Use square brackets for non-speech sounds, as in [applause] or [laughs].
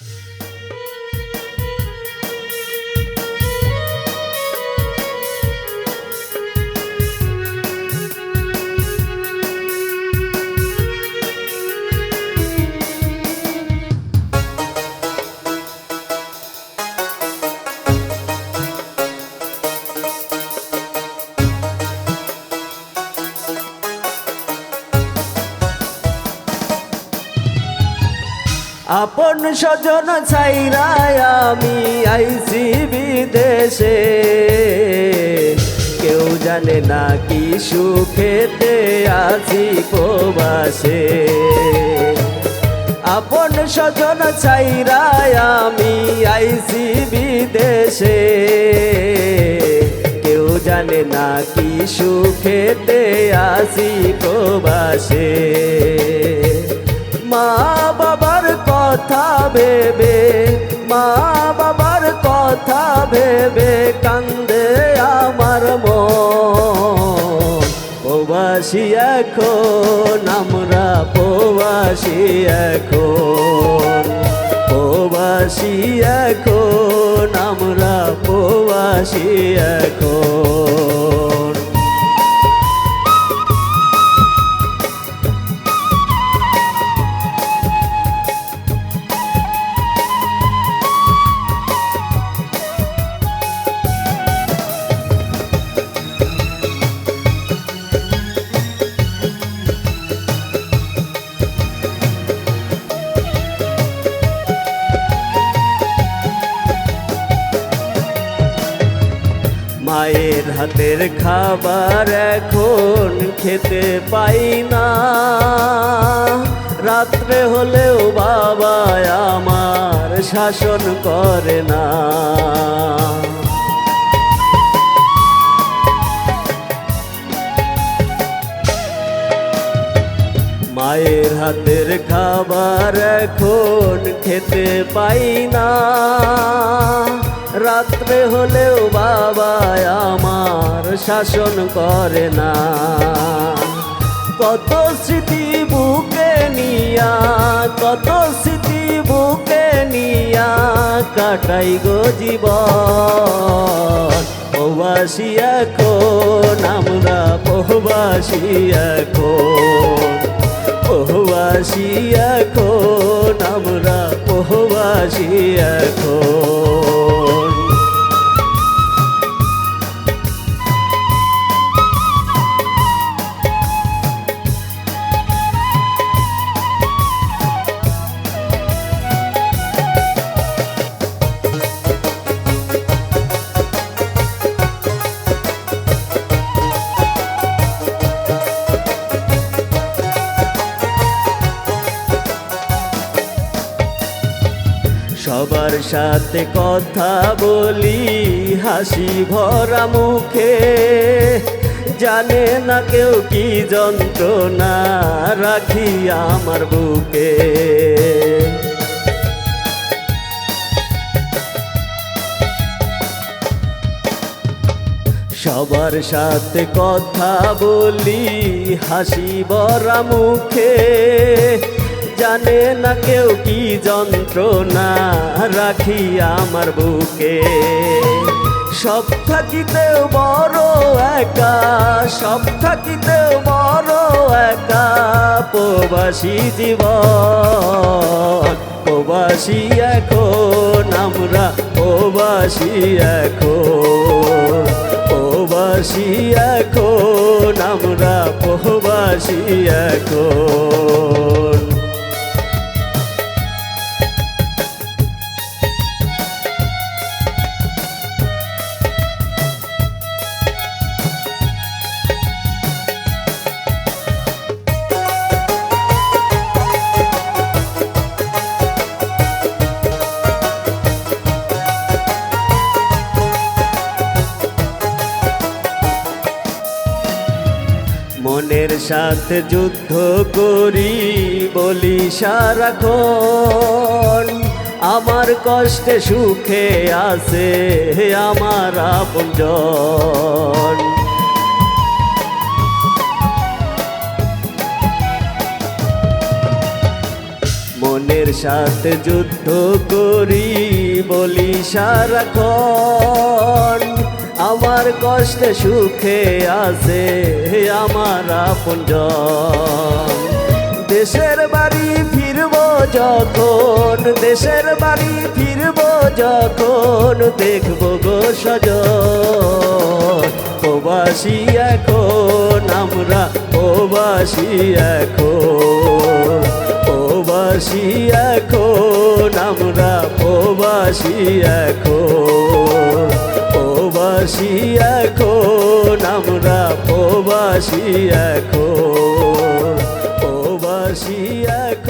you [laughs] আপন স্বজন ছাইরায় আমি আইসি বিদেশে। কেউ জানে না কি সুখেতে আছি প্রবাসে। আপন স্বজন ছাইরায় আমি আইসি বিদেশে। কেউ জানে না কি সুখেতে আসি প্রবাসে। মা বাবার কথা ভেবে, মা বাবার কথা ভেবে কান্দে আমার মন। প্রবাসী এখন, আমরা প্রবাসী এখন। প্রবাসী এখন, আমরা প্রবাসী এখন। মায়ের হাতের খাবার এখন খেতে পাই না। রাত্রে হলেও বাবা আমার শাসন করে না। মায়ের হাতের খাবার এখন খেতে পাই না। রাত্রে হলেও বাবা আমার শাসন করে না। কত স্মৃতি বুকে নিয়া, কত স্মৃতি বুকে নিয়া কাটাই গো জীবন। প্রবাসী এখন, আমরা প্রবাসী এখন। প্রবাসী এখন, আমরা প্রবাসী এখন। সবার সাথে কথা বলি, হাসি ভরা মুখে। জানে না কেউ কি যন্ত্রণা রাখি আমার বুকে। সবার সাথে কথা বলি, হাসি ভরা মুখে। জানে না কেউ কি যন্ত্রণা রাখি আমার বুকে। সব থাকিতেও বড় একা, সব থাকিতেও বড় একা, প্রবাসী জীবন। প্রবাসী এখন, আমরা প্রবাসী এখন। প্রবাসী এখন, আমরা প্রবাসী এখন। সাথে যুদ্ধ করি বলি, সারাক্ষণ আমার কষ্টে সুখে আছে আমার আপনজন। মনের সাথে যুদ্ধ করি বলি, সারাক্ষণ আমার কষ্টে সুখে আছে আমার আপনজন। দেশের বাড়ি ফিরব যখন, দেশের বাড়ি ফিরব যখন, দেখব গো সজন প্রবাসী এখন, আমরা প্রবাসী এখন। প্রবাসী এখন, আমরা প্রবাসী এখন। প্রবাসী এখন আমরা প্রবাসী এখন প্রবাসী এখন।